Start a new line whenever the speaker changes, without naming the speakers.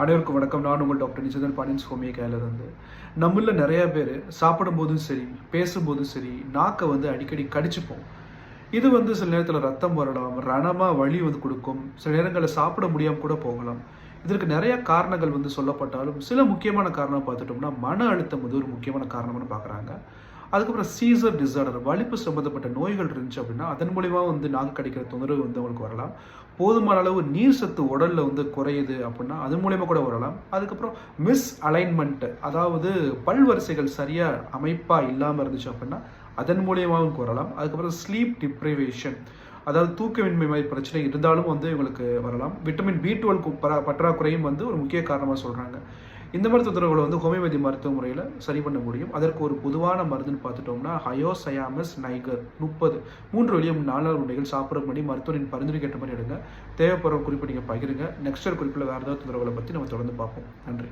அனைவருக்கும் வணக்கம். நான் உங்கள் டாக்டர் நிஜதன் பாண்டியன்ஸ் ஹோமியோகேலேருந்து நம்மள நிறைய பேர் சாப்பிடும்போதும் சரி பேசும்போதும் சரி நாக்கை வந்து அடிக்கடி கடிச்சுப்போம். இது வந்து சில நேரத்தில் ரத்தம் வரலாம் ரணமாக வழி வந்து கொடுக்கும். சில நேரங்களில் சாப்பிட முடியாமல் கூட போகலாம். இதற்கு நிறைய காரணங்கள் வந்து சொல்லப்பட்டாலும் சில முக்கியமான காரணம் பார்த்துட்டோம்னா மன அழுத்தம் வந்து ஒரு முக்கியமான காரணம்னு பார்க்குறாங்க. அதுக்கப்புறம் சீசர் டிசார்டர் வலிப்பு சம்மந்தப்பட்ட நோய்கள் இருந்துச்சு அப்படின்னா அதன் மூலிமா வந்து நாக்கு கிடைக்கிற தொந்தரவு வந்து அவங்களுக்கு வரலாம். போதுமான அளவு நீர் சத்து உடலில் வந்து குறையுது அப்படின்னா அது மூலயமா கூட வரலாம். அதுக்கப்புறம் மிஸ் அலைன்மெண்ட் அதாவது பல்வரிசைகள் சரியாக அமைப்பாக இல்லாமல் இருந்துச்சு அப்படின்னா அதன் மூலியமாகவும் கூறலாம் அதுக்கப்புறம் ஸ்லீப் டிப்ரிவேஷன் அதாவது தூக்கமின்மை மாதிரி பிரச்சனை இருந்தாலும் வந்து இவங்களுக்கு வரலாம். விட்டமின் பி டுவெல் பற்றாக்குறையும் வந்து ஒரு முக்கிய காரணமாக சொல்கிறாங்க இந்த மாதிரி தொந்தரவுகளை வந்து ஹோமியோபதி மருத்துவ முறையில் சரி பண்ண முடியும். அதற்கு ஒரு பொதுவான மருந்துன்னு பார்த்துட்டோம்னா ஹயோசயாமஸ் நைகர் முப்பது. மூன்று வழியும் நாலாவது உண்டைகள் சாப்பிட்ற முன்னாடி மருத்துவரின் பரிந்துரை கேட்ட மாதிரி எடுங்க. தேவைப்படுற குறிப்பை நீங்கள் பகிருங்க. நெக்ஸ்ட் குறிப்பில் வேறு ஏதாவது தொந்தரவுகளை பற்றி நம்ம தொடர்ந்து பார்ப்போம். நன்றி.